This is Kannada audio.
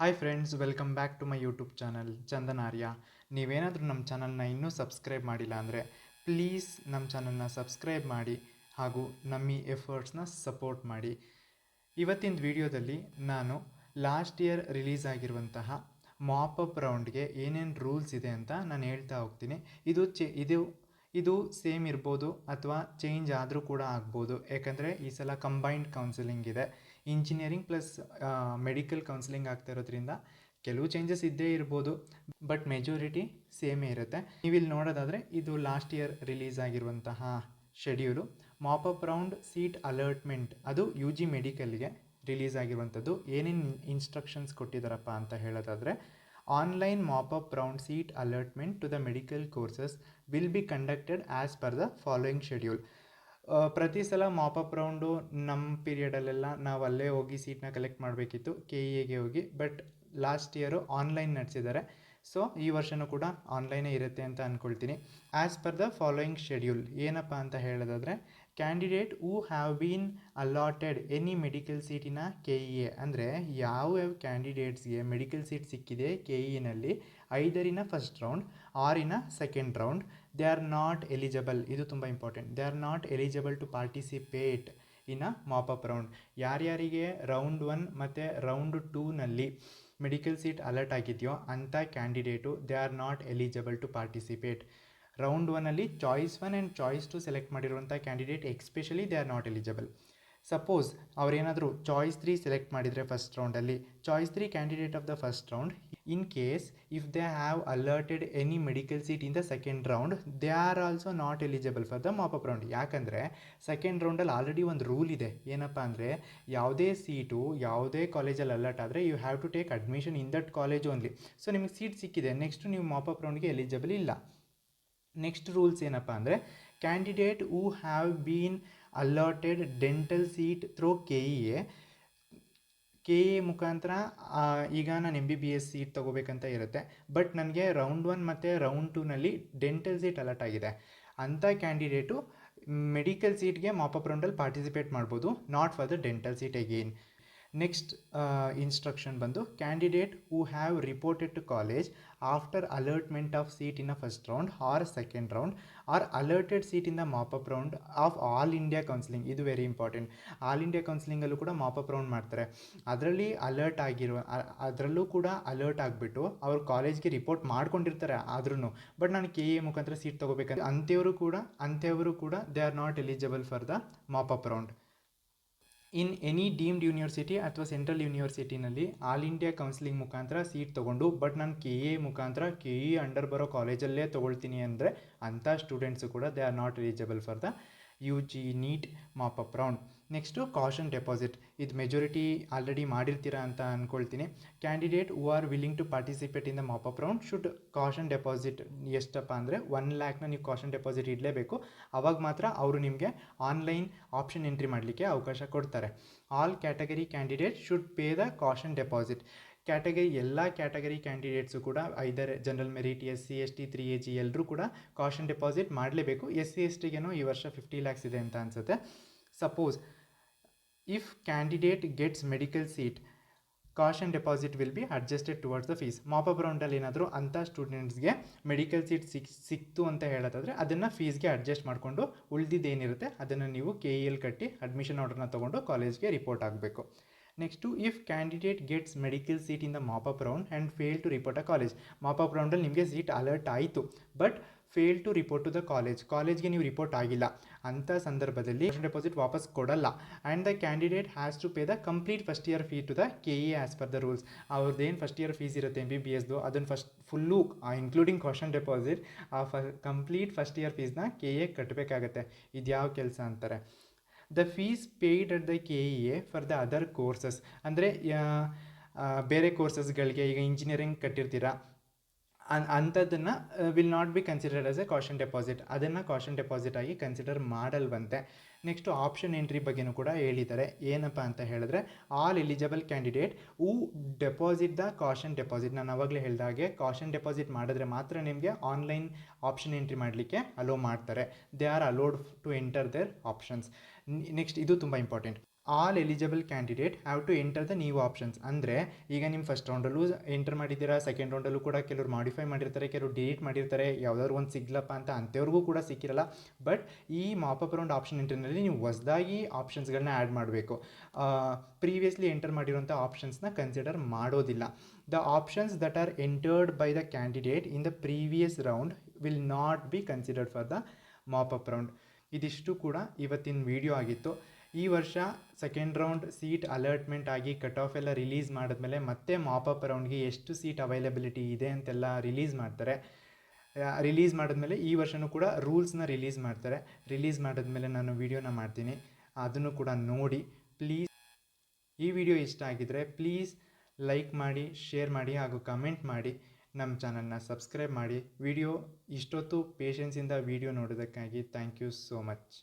Hi friends welcome back to my YouTube channel Chandan Arya ನೀವೇನಾದರೂ ನಮ್ಮ ಚಾನಲ್ನ ಇನ್ನೂ ಸಬ್ಸ್ಕ್ರೈಬ್ ಮಾಡಿಲ್ಲ ಅಂದರೆ ಪ್ಲೀಸ್ ನಮ್ಮ ಚಾನಲ್ನ ಸಬ್ಸ್ಕ್ರೈಬ್ ಮಾಡಿ ಹಾಗೂ ನಮ್ಮ ಈ ಎಫರ್ಟ್ಸ್ನ ಸಪೋರ್ಟ್ ಮಾಡಿ. ಇವತ್ತಿನ ವಿಡಿಯೋದಲ್ಲಿ ನಾನು ಲಾಸ್ಟ್ ಇಯರ್ ರಿಲೀಸ್ ಆಗಿರುವಂತಹ ಮಾಪಪ್ ರೌಂಡ್ಗೆ ಏನೇನು ರೂಲ್ಸ್ ಇದೆ ಅಂತ ನಾನು ಹೇಳ್ತಾ ಹೋಗ್ತೀನಿ. ಇದು ಚೆ, ಇದು ಇದು ಸೇಮ್ ಇರ್ಬೋದು ಅಥವಾ ಚೇಂಜ್ ಆದರೂ ಕೂಡ ಆಗ್ಬೋದು. ಯಾಕಂದರೆ ಈ ಸಲ ಕಂಬೈನ್ಡ್ ಕೌನ್ಸಿಲಿಂಗ್ ಇದೆ. ಇಂಜಿನಿಯರಿಂಗ್ ಪ್ಲಸ್ ಮೆಡಿಕಲ್ ಕೌನ್ಸಿಲಿಂಗ್ ಆಗ್ತಾ ಇರೋದ್ರಿಂದ ಕೆಲವು ಚೇಂಜಸ್ ಇದ್ದೇ ಇರ್ಬೋದು ಬಟ್ ಮೆಜಾರಿಟಿ ಸೇಮೇ ಇರುತ್ತೆ. ನೀವಿಲ್ಲಿ ನೋಡೋದಾದರೆ ಇದು ಲಾಸ್ಟ್ ಇಯರ್ ರಿಲೀಸ್ ಆಗಿರುವಂತಹ schedule mop up round seat allotment ಅದು ಯು ಜಿ ಮೆಡಿಕಲ್ಗೆ ರಿಲೀಸ್ ಆಗಿರುವಂಥದ್ದು. ಏನೇನು ಇನ್ಸ್ಟ್ರಕ್ಷನ್ಸ್ ಕೊಟ್ಟಿದ್ದಾರಪ್ಪ ಅಂತ ಹೇಳೋದಾದರೆ online mop up round seat allotment to the medical courses will be conducted as per the following schedule ಪ್ರತಿ ಸಲ ಮಾಪಪ್ ರೌಂಡು ನಮ್ಮ ಪೀರಿಯಡಲ್ಲೆಲ್ಲ ನಾವು ಅಲ್ಲೇ ಹೋಗಿ ಸೀಟನ್ನ ಕಲೆಕ್ಟ್ ಮಾಡಬೇಕಿತ್ತು ಕೆ ಇ ಎಗೆ ಹೋಗಿ. ಬಟ್ ಲಾಸ್ಟ್ ಇಯರು ಆನ್ಲೈನ್ ನಡೆಸಿದ್ದಾರೆ ಸೊ ಈ ವರ್ಷನೂ ಕೂಡ ಆನ್ಲೈನೇ ಇರುತ್ತೆ ಅಂತ ಅಂದ್ಕೊಳ್ತೀನಿ as per the following schedule ಏನಪ್ಪ ಅಂತ ಹೇಳೋದಾದರೆ candidate who have been allotted any medical ಸೀಟಿನ K E A ಅಂದರೆ ಯಾವ ಯಾವ ಕ್ಯಾಂಡಿಡೇಟ್ಸ್ಗೆ ಮೆಡಿಕಲ್ ಸೀಟ್ ಸಿಕ್ಕಿದೆ ಕೆ ಇ ಎನಲ್ಲಿ ಐದರಿನ first round ಆರಿನ second round they are not eligible ಇದು ತುಂಬ important they are not eligible to participate in a mop up round ಯಾರ್ಯಾರಿಗೆ ರೌಂಡ್ ಒನ್ ಮತ್ತು ರೌಂಡ್ ಟೂನಲ್ಲಿ ಮೆಡಿಕಲ್ ಸೀಟ್ ಅಲರ್ಟ್ ಆಗಿದೆಯೋ ಅಂಥ candidate they are not eligible to participate round ಒನ್ನಲ್ಲಿ choice one and choice two select ಮಾಡಿರುವಂಥ candidate especially they are not eligible suppose ಅವರೇನಾದರೂ choice three select ಮಾಡಿದರೆ first ರೌಂಡಲ್ಲಿ choice three candidate of the first round in case if they have allotted any medical seat in the second round they are also not eligible for the mop up round ಯಾಕಂದರೆ ಸೆಕೆಂಡ್ ರೌಂಡಲ್ಲಿ ಆಲ್ರೆಡಿ ಒಂದು ರೂಲ್ ಇದೆ. ಏನಪ್ಪ ಅಂದರೆ ಯಾವುದೇ ಸೀಟು ಯಾವುದೇ ಕಾಲೇಜಲ್ಲಿ ಅಲರ್ಟ್ ಆದರೆ you have to take admission in that college only so ನಿಮಗೆ ಸೀಟ್ ಸಿಕ್ಕಿದೆ. ನೆಕ್ಸ್ಟ್ ನೀವು ಮಾಪಪ್ ರೌಂಡ್ಗೆ ಎಲಿಜಿಬಲ್ ಇಲ್ಲ. ನೆಕ್ಸ್ಟ್ ರೂಲ್ಸ್ ಏನಪ್ಪ ಅಂದರೆ candidate who have been allotted dental seat through K E A. K E ಮುಖಾಂತರ ಈಗ ನಾನು M B B S seat ತೊಗೋಬೇಕಂತ ಇರುತ್ತೆ. ಬಟ್ ನನಗೆ ರೌಂಡ್ ಒನ್ ಮತ್ತು ರೌಂಡ್ ಟೂನಲ್ಲಿ ಡೆಂಟಲ್ ಸೀಟ್ ಅಲರ್ಟ್ ಆಗಿದೆ. ಅಂಥ ಕ್ಯಾಂಡಿಡೇಟು ಮೆಡಿಕಲ್ ಸೀಟ್ಗೆ ಮಾಪಪ್ ರೌಂಡಲ್ಲಿ ಪಾರ್ಟಿಸಿಪೇಟ್ ಮಾಡ್ಬೋದು. Not for the dental seat again. Next instruction ಬಂದು candidate who have reported to college after allotment of seat in a first round or second round or allotted seat in the mop up round of all India counselling ಇದು ವೆರಿ ಇಂಪಾರ್ಟೆಂಟ್ ಆಲ್ ಇಂಡಿಯಾ ಕೌನ್ಸಿಲಿಂಗಲ್ಲೂ ಕೂಡ ಮಾಪಪ್ ರೌಂಡ್ ಮಾಡ್ತಾರೆ. ಅದರಲ್ಲಿ ಅಲರ್ಟ್ ಆಗಿರುವ ಅದರಲ್ಲೂ ಕೂಡ ಅಲರ್ಟ್ ಆಗಿಬಿಟ್ಟು ಅವ್ರು ಕಾಲೇಜ್ಗೆ ರಿಪೋರ್ಟ್ ಮಾಡ್ಕೊಂಡಿರ್ತಾರೆ ಆದ್ರೂ ಬಟ್ ನಾನು ಕೆ ಎ ಮುಖಾಂತರ ಸೀಟ್ ತೊಗೋಬೇಕಂದ್ರೆ ಅಂಥವರು ಕೂಡ ಅಂಥವರು ಕೂಡ they are not eligible for the mop up round in any deemed university ಅಥವಾ ಸೆಂಟ್ರಲ್ ಯೂನಿವರ್ಸಿಟಿನಲ್ಲಿ ಆಲ್ ಇಂಡಿಯಾ ಕೌನ್ಸಿಲಿಂಗ್ ಮುಖಾಂತರ ಸೀಟ್ ತೊಗೊಂಡು, ಬಟ್ ನಾನು ಕೆ ಎ ಮುಖಾಂತರ, ಕೆ ಇ ಅಂಡರ್ ಬರೋ ಕಾಲೇಜಲ್ಲೇ ತೊಗೊಳ್ತೀನಿ ಅಂದರೆ ಅಂಥ ಸ್ಟೂಡೆಂಟ್ಸು ಕೂಡ they are not eligible for the U G NEET mop up round next caution deposit ಇದು ಮೆಜಾರಿಟಿ ಆಲ್ರೆಡಿ ಮಾಡಿರ್ತೀರಾ ಅಂತ ಅಂದ್ಕೊಳ್ತೀನಿ candidate who are willing to participate in the up round should caution deposit ಎಷ್ಟಪ್ಪ ಅಂದರೆ ಒನ್ ಲ್ಯಾಕ್ನ ನೀವು ಕಾಷನ್ ಡೆಪಾಸಿಟ್ ಇಡಲೇಬೇಕು ಆವಾಗ ಮಾತ್ರ ಅವರು ನಿಮಗೆ ಆನ್ಲೈನ್ ಆಪ್ಷನ್ ಎಂಟ್ರಿ ಮಾಡಲಿಕ್ಕೆ ಅವಕಾಶ ಕೊಡ್ತಾರೆ all category candidate should pay the caution deposit category, ಎಲ್ಲ ಕ್ಯಾಟಗರಿ ಕ್ಯಾಂಡಿಡೇಟ್ಸು ಕೂಡ either general merit, S C, S T, three A G ಎಲ್ಲರೂ ಕೂಡ ಕಾಷನ್ ಡೆಪಾಸಿಟ್ ಮಾಡಲೇಬೇಕು. ಎಸ್ ಸಿ, ಎಸ್ ಟಿಗೇನೋ ಈ ವರ್ಷ ಫಿಫ್ಟಿ ಲ್ಯಾಕ್ಸ್ ಇದೆ ಅಂತ ಅನ್ಸುತ್ತೆ. Suppose if candidate gets medical seat caution deposit will be adjusted towards the fees mop up ರೌಂಡಲ್ಲಿ ಏನಾದರೂ ಅಂಥ ಸ್ಟೂಡೆಂಟ್ಸ್ಗೆ ಮೆಡಿಕಲ್ ಸೀಟ್ ಸಿಕ್, ಸಿಕ್ತು ಅಂತ ಹೇಳೋದಾದರೆ ಅದನ್ನು ಫೀಸ್ಗೆ ಅಡ್ಜಸ್ಟ್ ಮಾಡಿಕೊಂಡು ಉಳಿದಿದ್ದೇನಿರುತ್ತೆ ಅದನ್ನು ನೀವು ಕೆ ಇ ಎಲ್ ಕಟ್ಟಿ ಅಡ್ಮಿಷನ್ ಆರ್ಡರ್ನ ತೊಗೊಂಡು ಕಾಲೇಜ್ಗೆ ರಿಪೋರ್ಟ್ ಆಗಬೇಕು. Next if candidate gets medical seat in the mop up round and fail to report a college mop up ರೌಂಡಲ್ಲಿ ನಿಮಗೆ ಸೀಟ್ ಅಲರ್ಟ್ ಆಯಿತು. But fail to report to the college ಕಾಲೇಜ್ಗೆ ನೀವು ರಿಪೋರ್ಟ್ ಆಗಿಲ್ಲ. ಅಂಥ ಸಂದರ್ಭದಲ್ಲಿ ಡೆಪಾಸಿಟ್ ವಾಪಸ್ ಕೊಡಲ್ಲ. And the candidate has to pay the complete first year fee to the K A as per the rules ಅವ್ರದ್ದೇನು first year fees ಇರುತ್ತೆ ಎಂ ಬಿ ಬಿ ಎಸ್ದು ಅದನ್ನು first full including caution deposit ಆ ಫ ಕಂಪ್ಲೀಟ್ ಫಸ್ಟ್ ಇಯರ್ ಫೀಸ್ನ ಕೆ ಎ ಕಟ್ಟಬೇಕಾಗತ್ತೆ ಇದು ಯಾವ ಕೆಲಸ ಅಂತಾರೆ? The fees paid at the K E A for the other courses ಅಂದರೆ ಬೇರೆ ಕೋರ್ಸಸ್ಗಳಿಗೆ ಈಗ ಇಂಜಿನಿಯರಿಂಗ್ ಕಟ್ಟಿರ್ತೀರಾ? ಅಂಥದ್ದನ್ನು will not be considered as a caution deposit ಅದನ್ನು ಕಾಷನ್ ಡೆಪಾಸಿಟ್ ಆಗಿ ಕನ್ಸಿಡರ್ ಮಾಡಲ್ವಂತೆ. ನೆಕ್ಸ್ಟು ಆಪ್ಷನ್ ಎಂಟ್ರಿ ಬಗ್ಗೆನೂ ಕೂಡ ಹೇಳಿದ್ದಾರೆ. ಏನಪ್ಪ ಅಂತ ಹೇಳಿದ್ರೆ all eligible candidate who deposit the caution deposit ನಾನು ಅವಾಗಲೇ ಹೇಳಿದಾಗೆ ಕಾಷನ್ ಡೆಪಾಸಿಟ್ ಮಾಡಿದ್ರೆ ಮಾತ್ರ ನಿಮಗೆ ಆನ್ಲೈನ್ ಆಪ್ಷನ್ ಎಂಟ್ರಿ ಮಾಡಲಿಕ್ಕೆ ಅಲೋ ಮಾಡ್ತಾರೆ. They are allowed to enter their options next ಇದು ತುಂಬ important all eligible candidate have to enter the new options ಅಂದರೆ, ಈಗ ನಿಮ್ಮ ಫಸ್ಟ್ ರೌಂಡಲ್ಲೂ ಎಂಟರ್ ಮಾಡಿದ್ದೀರಾ ಸೆಕೆಂಡ್ ರೌಂಡಲ್ಲೂ ಕೂಡ ಕೆಲವರು ಮಾಡಿಫೈ ಮಾಡಿರ್ತಾರೆ, ಕೆಲವರು ಡಿಲೀಟ್ ಮಾಡಿರ್ತಾರೆ, ಯಾವ್ದಾದ್ರು ಒಂದು ಸಿಗ್ಲಪ್ಪ ಅಂತ ಅಂಥವ್ರಿಗೂ ಕೂಡ ಸಿಕ್ಕಿರಲ್ಲ. ಬಟ್ ಈ ಮಾಪಪ್ ರೌಂಡ್ ಆಪ್ಷನ್ ಎಂಟರ್ನಲ್ಲಿ ನೀವು ಹೊಸದಾಗಿ ಆಪ್ಷನ್ಸ್ಗಳನ್ನ ಆ್ಯಡ್ ಮಾಡಬೇಕು. ಪ್ರೀವಿಯಸ್ಲಿ ಎಂಟರ್ ಮಾಡಿರುವಂಥ ಆಪ್ಷನ್ಸ್ನ ಕನ್ಸಿಡರ್ ಮಾಡೋದಿಲ್ಲ. The options that are entered by the candidate in the previous round will not be considered for the mop up round ಇದಿಷ್ಟು ಕೂಡ ಇವತ್ತಿನ ವಿಡಿಯೋ ಆಗಿತ್ತು. ಈ ವರ್ಷ ಸೆಕೆಂಡ್ ರೌಂಡ್ ಸೀಟ್ ಅಲರ್ಟ್ಮೆಂಟ್ ಆಗಿ ಕಟ್ ಆಫ್ ಎಲ್ಲ ರಿಲೀಸ್ ಮಾಡಿದ್ಮೇಲೆ ಮತ್ತೆ ಮಾಪಪ್ ರೌಂಡ್ಗೆ ಎಷ್ಟು ಸೀಟ್ ಅವೈಲಬಿಲಿಟಿ ಇದೆ ಅಂತೆಲ್ಲ ರಿಲೀಸ್ ಮಾಡ್ತಾರೆ. ರಿಲೀಸ್ ಮಾಡಿದ್ಮೇಲೆ ಈ ವರ್ಷವೂ ಕೂಡ ರೂಲ್ಸ್ನ ರಿಲೀಸ್ ಮಾಡ್ತಾರೆ. ರಿಲೀಸ್ ಮಾಡಿದ್ಮೇಲೆ ನಾನು ವೀಡಿಯೋನ ಮಾಡ್ತೀನಿ. ಅದನ್ನು ಕೂಡ ನೋಡಿ ಪ್ಲೀಸ್ ಈ ವಿಡಿಯೋ ಇಷ್ಟ ಆಗಿದ್ದರೆ ಪ್ಲೀಸ್ ಲೈಕ್ ಮಾಡಿ ಶೇರ್ ಮಾಡಿ ಹಾಗೂ ಕಮೆಂಟ್ ಮಾಡಿ. ನಮ್ಮ ಚಾನಲ್ನ ಸಬ್ಸ್ಕ್ರೈಬ್ ಮಾಡಿ. ವಿಡಿಯೋ ಇಷ್ಟೊತ್ತು ಪೇಷನ್ಸಿಂದ ವಿಡಿಯೋ ನೋಡೋದಕ್ಕಾಗಿ ಥ್ಯಾಂಕ್ ಯು ಸೋ ಮಚ್